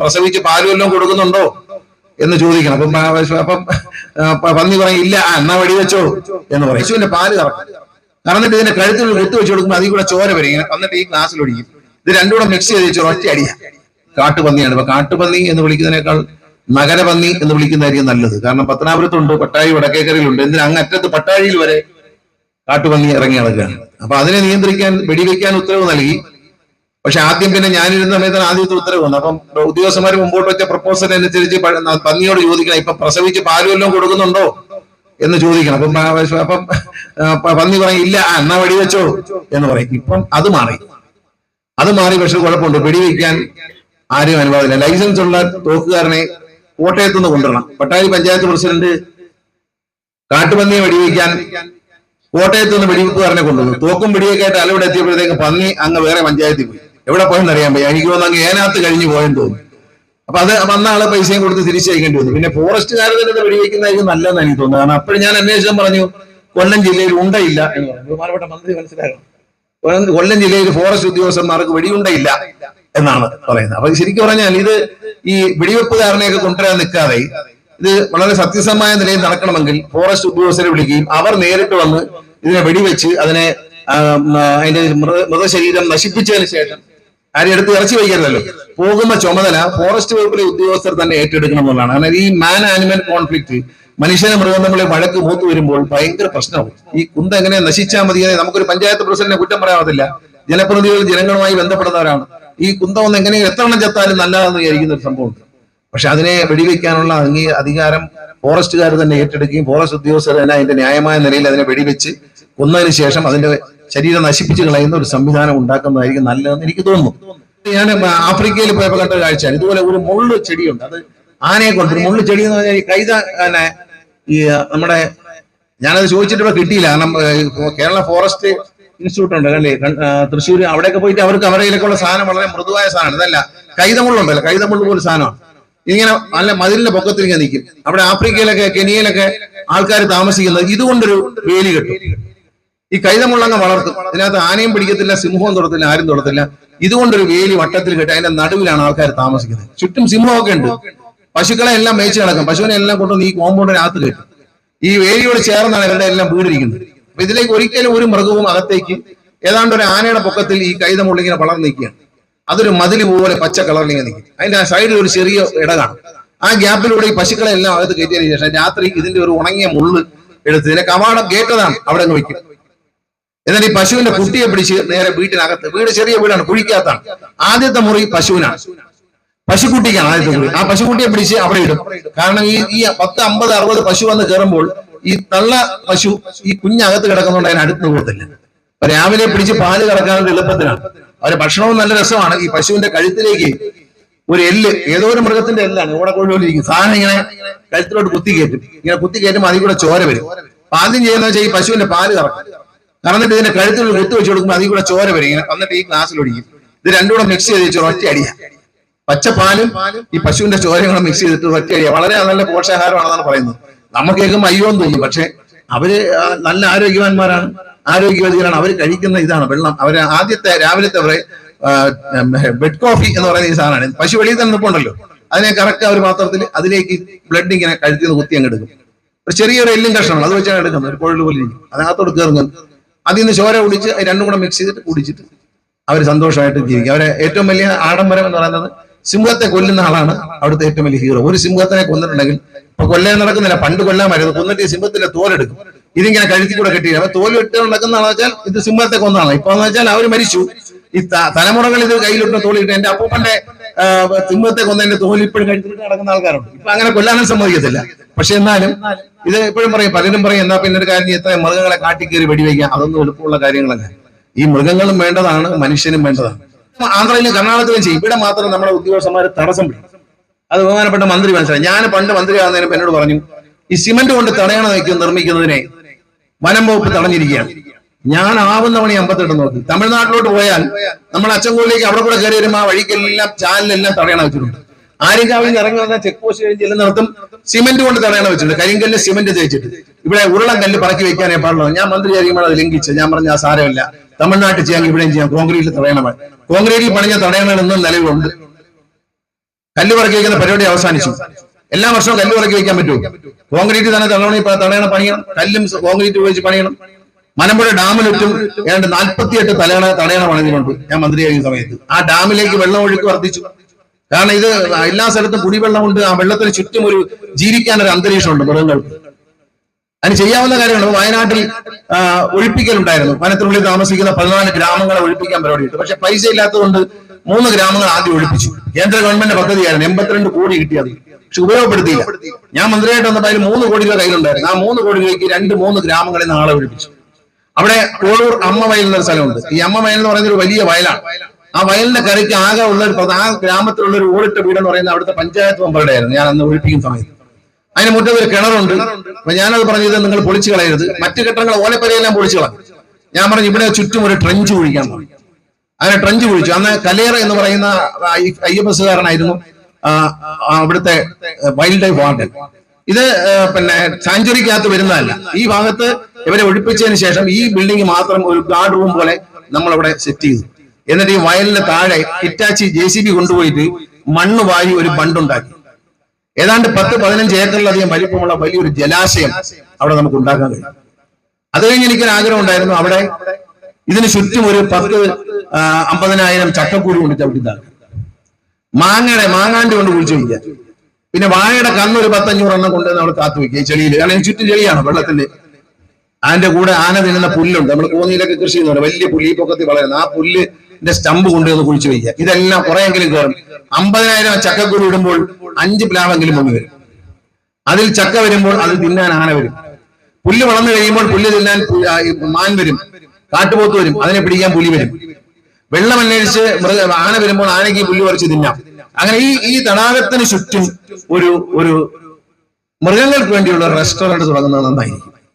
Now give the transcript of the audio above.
പ്രസവിച്ച് പാൽ വല്ലതും കൊടുക്കുന്നുണ്ടോ എന്ന് ചോദിക്കണം. അപ്പം അപ്പം പന്നി പറയും ഇല്ല ആ, എന്നാ വെടിവെച്ചോ എന്ന് പറയും. പശുവിന്റെ പാൽ കറക്കും. കറന്നിട്ട് ഇതിന്റെ കഴുത്തിൽ കുത്തു വെച്ച് കൊടുക്കുമ്പോൾ അതിൽ കൂടെ ചോര വരും. ഇങ്ങനെ വന്നിട്ട് ഈ ഗ്ലാസ്സിൽ ഒടിക്കും ഇത് രണ്ടും കൂടെ മിക്സ് ചെയ്ത് വെച്ച് ഒറ്റ അടിയാ. കാട്ടുപന്നിയാണ്. ഇപ്പൊ കാട്ടുപന്നി എന്ന് വിളിക്കുന്നതിനേക്കാൾ നഗരപന്നി എന്ന് വിളിക്കുന്നതായിരിക്കും നല്ലത്. കാരണം പത്തനാപുരത്തുണ്ട് പട്ടാഴി വടക്കേക്കരയിലുണ്ട്. എന്തിനാ അങ്ങ് അറ്റത്ത് പട്ടാഴിയിൽ വരെ കാട്ടുപന്നി ഇറങ്ങി നടക്കുകയാണ്. അപ്പൊ അതിനെ നിയന്ത്രിക്കാൻ വെടിവെക്കാൻ ഉത്തരവ് നൽകി. പക്ഷെ ആദ്യം പിന്നെ ഞാനിരുന്ന സമയത്താണ് ആദ്യത്തെ ഉത്തരവ് വന്നത്. അപ്പം ഉദ്യോഗസ്ഥന്മാർ മുമ്പോട്ട് വെച്ച പ്രപ്പോസൽ അനുസരിച്ച് പന്നിയോട് ചോദിക്കണം. ഇപ്പൊ പ്രസവിച്ച് പാൽ വല്ലതും കൊടുക്കുന്നുണ്ടോ എന്ന് ചോദിക്കണം. അപ്പം അപ്പം പന്നി പറയും ഇല്ല എന്നാ വെടിവെച്ചോ എന്ന് പറയും. ഇപ്പം അത് മാറി. അത് മാറി പക്ഷെ കുഴപ്പമുണ്ട്. വെടിവെക്കാൻ ആരും അനുവാദമില്ല. ലൈസൻസ് ഉള്ള തോക്കുകാരനെ കോട്ടയത്ത് നിന്ന് കൊണ്ടുവരണം. പട്ടാഴി പഞ്ചായത്ത് പ്രസിഡന്റ് കാട്ടുപന്നിയെ വെടിവെക്കാൻ കോട്ടയത്ത് നിന്ന് വെടിവെപ്പുകാരനെ കൊണ്ടുവന്നു. തോക്കും വെടിയൊക്കെ ആയിട്ട് അലവിടെ എത്തിയപ്പോഴത്തേക്ക് പന്നി അങ്ങ് വേറെ പഞ്ചായത്തിൽ പോയി. എവിടെ പോയെന്ന് അറിയാൻ പയ്യ എനിക്ക് തോന്നുന്നു അങ്ങ് ഏനാത്ത് കഴിഞ്ഞു പോയെന്ന് തോന്നുന്നു. അപ്പൊ അത് വന്ന ആളെ പൈസയും കൊടുത്ത് തിരിച്ചയക്കേണ്ടി വന്നു. പിന്നെ ഫോറസ്റ്റുകാരെ തന്നെ വെടിവെക്കുന്നതായിരിക്കും നല്ലതെന്ന് എനിക്ക് തോന്നുന്നു. കാരണം അപ്പോഴും ഞാൻ അന്വേഷണം പറഞ്ഞു കൊല്ലം ജില്ലയിൽ ഉണ്ടയില്ല എന്ന് പറഞ്ഞു. ബഹുമാനപ്പെട്ട മന്ത്രി മനസ്സിലാക്കണം. കൊല്ലം- ജില്ലയിൽ ഫോറസ്റ്റ് ഉദ്യോഗസ്ഥന്മാർക്ക് വെടിയുണ്ടയില്ല എന്നാണ് പറയുന്നത്. അപ്പൊ ശരിക്കും പറഞ്ഞാൽ ഇത് ഈ വെടിവെപ്പുകാരനെയൊക്കെ കൊണ്ടുവരാൻ നിൽക്കാതെ ഇത് വളരെ സത്യസമമായ നിലയിൽ നടക്കണമെങ്കിൽ ഫോറസ്റ്റ് ഉദ്യോഗസ്ഥരെ വിളിക്കുകയും അവർ നേരിട്ട് വന്ന് ഇതിനെ വെടിവെച്ച് അതിനെ അതിന്റെ മൃത മൃതശരീരം നശിപ്പിച്ചതിന് ശേഷം ആരും എടുത്ത് ഇറച്ചി വയ്ക്കരുതല്ലോ പോകുന്ന ചുമതല ഫോറസ്റ്റ് വകുപ്പിലെ ഉദ്യോഗസ്ഥർ തന്നെ ഏറ്റെടുക്കണം എന്നുള്ളതാണ്. കാരണം ഈ മാൻ ആനിമൽ കോൺഫ്ലിക്ട് മനുഷ്യനെ മൃഗം തമ്മിൽ വഴക്ക് മൂത്തു വരുമ്പോൾ ഭയങ്കര പ്രശ്നമാവും. ഈ കുന്ത എങ്ങനെ നശിച്ചാൽ മതി നമുക്കൊരു പഞ്ചായത്ത് പ്രസിഡന്റിനെ കുറ്റം പറയാവത്തില്ല. ജനപ്രതിനിധികൾ ജനങ്ങളുമായി ബന്ധപ്പെടുന്നവരാണ്. ഈ കുന്ത ഒന്ന് എങ്ങനെ എത്ര എണ്ണം ചത്താലും നല്ലതാണെന്ന് വിചാരിക്കുന്ന ഒരു സംഭവമുണ്ട്. പക്ഷെ അതിനെ വെടിവെക്കാനുള്ള അംഗീ അധികാരം ഫോറസ്റ്റുകാർ തന്നെ ഏറ്റെടുക്കുകയും ഫോറസ്റ്റ് ഉദ്യോഗസ്ഥർ തന്നെ അതിന്റെ ന്യായമായ നിലയിൽ അതിനെ വെടിവെച്ച് കൊന്നതിന് ശേഷം അതിന്റെ ശരീരം നശിപ്പിച്ച് കളയുന്ന ഒരു സംവിധാനം ഉണ്ടാക്കുന്നതായിരിക്കും നല്ലതെന്ന് എനിക്ക് തോന്നുന്നു. ഞാൻ ആഫ്രിക്കയിൽ പോയപ്പോൾ കണ്ട കാഴ്ചയാണ്. ഇതുപോലെ ഒരു മുള്ളു ചെടിയുണ്ട്. അത് ആനയെ കൊണ്ട് ഒരു മുള്ളു ചെടി എന്ന് പറഞ്ഞാൽ ഈ കൈത ഈ നമ്മുടെ ഞാനത് ചോദിച്ചിട്ട് കിട്ടിയില്ല. കാരണം കേരള ഫോറസ്റ്റ് ഇൻസ്റ്റിറ്റ്യൂട്ട് ഉണ്ട്. അല്ലേ തൃശ്ശൂർ അവിടെയൊക്കെ പോയിട്ട് അവർക്ക് അവരുടെ ഉള്ള സാധനം വളരെ മൃദുവായ സാധനം. ഇതല്ല കൈതമുള്ളുണ്ടല്ലോ കൈതമുള്ളു പോലെ സാധനമാണ്. ഇങ്ങനെ നല്ല മതിലിന്റെ പൊക്കത്തിൽ ഇങ്ങനെ നിൽക്കും. അവിടെ ആഫ്രിക്കയിലൊക്കെ കെനിയയിലൊക്കെ ആൾക്കാർ താമസിക്കുന്നത് ഇതുകൊണ്ടൊരു വേലി കെട്ടും. ഈ കൈതമുള്ളങ്ങ് വളർത്തും. ഇതിനകത്ത് ആനയും പിടിക്കത്തില്ല സിംഹവും തൊടത്തില്ല ആരും തൊടത്തില്ല. ഇതുകൊണ്ടൊരു വേലി വട്ടത്തിൽ കെട്ടി അതിന്റെ നടുവിലാണ് ആൾക്കാർ താമസിക്കുന്നത്. ചുറ്റും സിംഹമൊക്കെ ഉണ്ട്. പശുക്കളെ എല്ലാം മേച്ച് കിടക്കും. പശുവിനെ എല്ലാം കൊണ്ടുവന്ന് ഈ കോമ്പൗണ്ടിനകത്ത് കിട്ടും. ഈ വേലിയോട് ചേർന്നാണ് ഇവരുടെ എല്ലാം വീടിരിക്കുന്നത്. അപ്പൊ ഇതിലേക്ക് ഒരിക്കലും ഒരു മൃഗവും അകത്തേക്ക് ഏതാണ്ട് ഒരു ആനയുടെ പൊക്കത്തിൽ ഈ കൈതമുള്ളിങ്ങനെ വളർന്നു നിൽക്കുകയാണ്. അതൊരു മതിൽ പോലെ പച്ച കളറിൽ ഇങ്ങനെ നിൽക്കും. അതിന്റെ ആ സൈഡിൽ ഒരു ചെറിയ ഇട കാണും. ആ ഗ്യാപ്പിലൂടെ ഈ പശുക്കളെ എല്ലാം അകത്ത് കയറ്റിയതിനു ശേഷം രാത്രി ഇതിന്റെ ഒരു ഉണങ്ങിയ മുള്ള് എടുത്ത് ഇതിനെ കവാടം ഗേറ്റതാണ് അവിടെ അങ്ങ് വെക്കും. എന്നിട്ട് ഈ പശുവിന്റെ കുട്ടിയെ പിടിച്ച് നേരെ വീട്ടിനകത്ത് വീട് ചെറിയ വീടാണ് കുഴിക്കകത്താണ്. ആദ്യത്തെ മുറി പശുവിനാണ്. പശുക്കുട്ടിക്കാണ് ആദ്യത്തെ മുറി. ആ പശുക്കുട്ടിയെ പിടിച്ച് അവിടെ ഇടും. കാരണം ഈ ഈ പത്ത് അമ്പത് അറുപത് പശു വന്ന് കയറുമ്പോൾ ഈ തള്ള പശു ഈ കുഞ്ഞകത്ത് കിടക്കുന്നതുകൊണ്ട് അതിന് അടുത്ത് പോകത്തില്ല രാവിലെ പിടിച്ച് പാൽ കറക്കാനുള്ള എളുപ്പത്തിനാണ് അവരെ ഭക്ഷണവും നല്ല രസമാണ്. ഈ പശുവിന്റെ കഴുത്തിലേക്ക് ഒരു എല്ല് ഏതോ ഒരു മൃഗത്തിന്റെ എല്ലാണ് ഇവിടെ കൊണ്ടുപോയിരിക്കും സാധനം ഇങ്ങനെ കഴുത്തിലോട്ട് കുത്തി കയറ്റും. ഇങ്ങനെ കുത്തി കയറ്റുമ്പോൾ അതിൽ കൂടെ ചോര വരും. ആദ്യം ചെയ്യുന്ന വെച്ചാൽ ഈ പശുവിന്റെ പാൽ കറക്കും. കറന്നിട്ട് ഇതിന്റെ കഴുത്തിൽ കുത്തി വെച്ച് കൊടുക്കുമ്പോൾ അതിൽ കൂടെ ചോര വരും. ഇങ്ങനെ വന്നിട്ട് ഈ ഗ്ലാസ്സിൽ ഒടിക്കും ഇത് രണ്ടും കൂടെ മിക്സ് ചെയ്ത് വെച്ച് ഒറ്റ അടിയാ. പച്ചപ്പാലും ഈ പശുവിന്റെ ചോരയും കൂടെ മിക്സ് ചെയ്തിട്ട് ഒറ്റ അടിയാ. വളരെ നല്ല പോഷകാഹാരമാണെന്നാണ് പറയുന്നത്. നമുക്ക് കേൾക്കുമ്പോൾ അയ്യോ എന്ന് തോന്നും. പക്ഷെ അവർ നല്ല ആരോഗ്യവാന്മാരാണ്. ആരോഗ്യവതികളാണ്. അവർ കഴിക്കുന്ന ഇതാണ് വെള്ളം. അവർ ആദ്യത്തെ രാവിലത്തെ ബെഡ് കോഫി എന്ന് പറയുന്ന ഈ സാധനമാണ്. പശു വെളിയിൽ തന്നെ നിൽപ്പുണ്ടല്ലോ അതിനെ കറക്റ്റ് ഒരു പാത്രത്തിൽ അതിലേക്ക് ബ്ലഡ് ഇങ്ങനെ കഴുത്തിൽ കുത്തി അങ്ങ് എടുക്കും. ഒരു ചെറിയൊരു എല്ലും കഷ്ണമാണ്. അത് വെച്ചാണ് എടുക്കുന്നത്. ഒരു കുഴൽ പോലെ അതിനകത്തോട് കയറുന്നത് അതിൽ നിന്ന് ചോര കുടിച്ച് രണ്ടും കൂടെ മിക്സ് ചെയ്തിട്ട് കുടിച്ചിട്ട് അവർ സന്തോഷമായിട്ട് ജീവിക്കും. അവരെ ഏറ്റവും വലിയ ആഡംബരം എന്ന് പറയുന്നത് സിംഹത്തെ കൊല്ലുന്ന ആളാണ് അവിടുത്തെ ഏറ്റവും വലിയ ഹീറോ ഒരു സിംഹത്തിനെ കൊന്നിട്ടുണ്ടെങ്കിൽ ഇപ്പൊ കൊല്ലാൻ നടക്കുന്നില്ല. പണ്ട് കൊല്ലാമായിരുന്നു കൊന്നിട്ട് ഈ സിംഹത്തിന്റെ തോലെടുക്കും ഇതിങ്ങനെ കഴുത്തി കൂടെ കെട്ടി അപ്പൊ തോൽ ഇട്ട് നടക്കുന്നതാണെന്ന് വെച്ചാൽ ഇത് സിംഹത്തെ കൊന്നാണ് ഇപ്പൊ എന്ന് വെച്ചാൽ അവർ മരിച്ചു. ഈ തലമുറകൾ ഇത് കയ്യിലിട്ട് തോലിട്ട് എന്റെ അപ്പൂപ്പന്റെ സിംഹത്തെ കൊന്നതിന്റെ തോൽ ഇപ്പോഴും കഴുത്തിട്ട് നടക്കുന്ന ആൾക്കാരുണ്ട്. ഇപ്പൊ അങ്ങനെ കൊല്ലാനും സമ്മതിക്കത്തില്ല പക്ഷെ എന്നാലും ഇത് എപ്പോഴും പറയും പലരും പറയും എന്നാ പിന്നെ ഒരു കാര്യം എത്ര മൃഗങ്ങളെ കാട്ടി കാട്ടിക്കേറി വെടിവെക്കാം അതൊന്നും എളുപ്പമുള്ള കാര്യങ്ങളല്ല. ഈ മൃഗങ്ങളും വേണ്ടതാണ് മനുഷ്യനും വേണ്ടതാണ്. ആന്ധ്രയിലും കർണാടകത്തിലും ചെയ്യും. ഇവിടെ മാത്രം നമ്മുടെ ഉദ്യോഗസ്ഥന്മാർ തടസ്സം പിടിക്കും. അത് ബഹുമാനപ്പെട്ട മന്ത്രി മനസ്സിലായി. ഞാൻ പണ്ട് മന്ത്രിയാകുന്നതിന് എന്നോട് പറഞ്ഞു ഈ സിമന്റ് കൊണ്ട് തടയണ വയ്ക്കും നിർമ്മിക്കുന്നതിനെ. വനം വകുപ്പ് തടഞ്ഞിരിക്കുകയാണ്. ഞാൻ ആവുന്ന പണി അമ്പത്തെട്ട് നോക്കി. തമിഴ്നാട്ടിലോട്ട് പോയാൽ നമ്മൾ അച്ചൻകോളിലേക്ക് അവിടെ കൂടെ കയറി വരുമ്പോൾ ആ വഴിക്കെല്ലാം ചാലിലെല്ലാം തടയണ വെച്ചിട്ടുണ്ട്. ആര്യങ്കാവിൽ നിന്ന് ഇറങ്ങി വന്ന ചെക്ക് പോസ്റ്റ് കഴിഞ്ഞ് ചെല്ലുന്നിടത്തും സിമന്റ് കൊണ്ട് തടയണ വെച്ചിട്ടുണ്ട്. കരിങ്കല്ല് സിമന്റ് തേച്ചിട്ട്. ഇവിടെ ഉരുളം കല്ല് പറക്കി വെക്കാനേ പാടുള്ളൂ. ഞാൻ മന്ത്രി ആയിരിക്കുമ്പോൾ അത് ലംഘിച്ച്. ഞാൻ പറഞ്ഞ ആ സാരമില്ല. തമിഴ്നാട്ടിൽ ചെയ്യാൻ ഇവിടെയും ചെയ്യാം. കോൺക്രീറ്റിൽ തടയണം കോൺക്രീറ്റിൽ പണിഞ്ഞ തടയണങ്ങളൊന്നും നിലവിലുണ്ട്. കല്ല് പറക്കി വെക്കുന്ന പരിപാടി അവസാനിച്ചു. എല്ലാ വർഷവും കല്ല് പറക്കി വെക്കാൻ പറ്റുമോ? കോൺക്രീറ്റ് തന്നെ തടയണ തടയണ പണിയണം. കല്ലും കോൺക്രീറ്റ് ഉപയോഗിച്ച് പണിയണം. മലമ്പുഴ ഡാമിലുറ്റും ഏതാണ്ട് നാൽപ്പത്തിയെട്ട് തലയണ തടയണ പണിതിട്ടുണ്ട് ഞാൻ മന്ത്രിയായി സമയത്ത്. ആ ഡാമിലേക്ക് വെള്ളം ഒഴുക്ക് വർദ്ധിച്ചു. കാരണം ഇത് എല്ലാ സ്ഥലത്തും കുടിവെള്ളമുണ്ട്. ആ വെള്ളത്തിന് ചുറ്റും ഒരു ജീവിക്കാൻ ഒരു അന്തരീക്ഷമുണ്ട് മൃഗങ്ങൾക്ക് അതിന് ചെയ്യാവുന്ന കാര്യമാണ് വയനാട്ടിൽ ഒഴിപ്പിക്കലുണ്ടായിരുന്നു. വനത്തിനുള്ളിൽ താമസിക്കുന്ന പതിനാല് ഗ്രാമങ്ങളെ ഒഴിപ്പിക്കാൻ പരിപാടിയിട്ട് പക്ഷെ പൈസ ഇല്ലാത്തതുകൊണ്ട് മൂന്ന് ഗ്രാമങ്ങൾ ആദ്യം ഒഴിപ്പിച്ചു. കേന്ദ്ര ഗവൺമെന്റ് പദ്ധതിയായിരുന്നു. എൺപത്തിരണ്ട് കോടി കിട്ടിയത് പക്ഷെ ഉപയോഗപ്പെടുത്തിയില്ല. ഞാൻ മന്ത്രിയായിട്ട് വന്നപ്പോൾ അതിൽ മൂന്ന് കോടി രൂപ കയ്യിലുണ്ടായിരുന്നു. ആ മൂന്ന് കോടി രൂപയ്ക്ക് രണ്ട് മൂന്ന് ഗ്രാമങ്ങളിൽ നിന്ന് ആളെ ഒഴിപ്പിച്ചു. അവിടെ കോഴൂർ അമ്മ വയൽ എന്നൊരു സ്ഥലമുണ്ട്. ഈ അമ്മ വയൽ എന്ന് പറയുന്നത് ഒരു വലിയ വയലാണ്. ആ വയലിന്റെ കരയ്ക്ക് ആകെ ഉള്ള ഒരു ആ ഗ്രാമത്തിലുള്ള ഒരു ഓടിട്ട വീട് എന്ന് പറയുന്നത് അവിടുത്തെ പഞ്ചായത്ത് മെമ്പറുടെ ആയിരുന്നു. ഞാൻ അന്ന് ഒഴിപ്പിക്കുന്ന സമയത്ത്. അതിന് മുറ്റത്ത് ഒരു കിണറുണ്ട്. അപ്പൊ ഞാനത് പറഞ്ഞത് നിങ്ങൾ പൊളിച്ചു കളയരുത്. മറ്റു കെട്ടിടങ്ങൾ ഓലപ്പരയെല്ലാം പൊളിച്ചു കളഞ്ഞു ഞാൻ പറഞ്ഞു ഇവിടെ ചുറ്റും ഒരു ട്രഞ്ച് കുഴിക്കാൻ അങ്ങനെ ട്രഞ്ച് കുഴിച്ചു അന്ന് കലേറ എന്ന് പറയുന്ന എസ്സുകാരനായിരുന്നു അവിടുത്തെ വൈൽഡ് ലൈഫ് വാർഡൻ. ഇത് പിന്നെ സാഞ്ചുറിക്കകത്ത് വരുന്നതല്ല. ഈ ഭാഗത്ത് ഇവരെ ഒഴിപ്പിച്ചതിന് ശേഷം ഈ ബിൽഡിംഗ് മാത്രം ഒരു ഗാർഡ് റൂം പോലെ നമ്മൾ അവിടെ സെറ്റ് ചെയ്തു. എന്നിട്ട് ഈ വയലിന് താഴെ ഇറ്റാച്ചി ജെ സി ബി കൊണ്ടുപോയിട്ട് മണ്ണ് വാരി ഒരു ബണ്ടുണ്ടാക്കി ഏതാണ്ട് പത്ത് പതിനഞ്ച് ഏക്കറിലധികം വലിപ്പമുള്ള വലിയൊരു ജലാശയം അവിടെ നമുക്ക് ഉണ്ടാക്കാൻ കഴിയും. അത് കഴിഞ്ഞ് എനിക്കൊരു ആഗ്രഹം ഉണ്ടായിരുന്നു. അവിടെ ഇതിന് ചുറ്റും ഒരു പത്ത് അമ്പതിനായിരം ചക്കക്കൂടി കൊണ്ട് ചവിട്ടിത്താക്കി മാങ്ങയുടെ മാങ്ങാണ്ടി കൊണ്ട് കുഴിച്ചു വയ്ക്കുക പിന്നെ വാഴയുടെ കന്നൊരു പത്തഞ്ഞൂറ് എണ്ണം കൊണ്ട് നമ്മൾ കാത്തു വയ്ക്കുക ചെളിയിൽ. കാരണം ചുറ്റും ചെളിയാണ് വെള്ളത്തിന്റെ അതിന്റെ കൂടെ ആന തിന്നുന്ന പുല്ലുണ്ട്. നമ്മൾ കോന്നിയിലൊക്കെ കൃഷി ചെയ്യുന്നുണ്ട് വലിയ പുല്ല് ഈ പൊക്കത്തിൽ വളരുന്ന. ആ പുല്ലിന്റെ സ്റ്റമ്പ് കൊണ്ടുവന്ന് കുഴിച്ചു വയ്ക്കുക. ഇതെല്ലാം കുറെയെങ്കിലും കയറും. അമ്പതിനായിരം ചക്കക്കുരു ഇടുമ്പോൾ അഞ്ച് പ്ലാവെങ്കിലും മുങ്ങി വരും. അതിൽ ചക്ക വരുമ്പോൾ അത് തിന്നാൻ ആന വരും. പുല്ല് വളർന്നു കഴിയുമ്പോൾ പുല്ല് തിന്നാൻ മാൻ വരും. കാട്ടുപോത്ത് വരും. അതിനെ പിടിക്കാൻ പുലി വരും. വെള്ളം അന്വേഷിച്ച് മൃഗ ആന വരുമ്പോൾ ആനയ്ക്ക് പുല്ല് പറിച്ച് തിന്നാം. അങ്ങനെ ഈ ഈ തടാകത്തിന് ചുറ്റും ഒരു ഒരു മൃഗങ്ങൾക്ക് വേണ്ടിയുള്ള റെസ്റ്റോറന്റ് തുടങ്ങുന്നത് നന്നായിരിക്കും.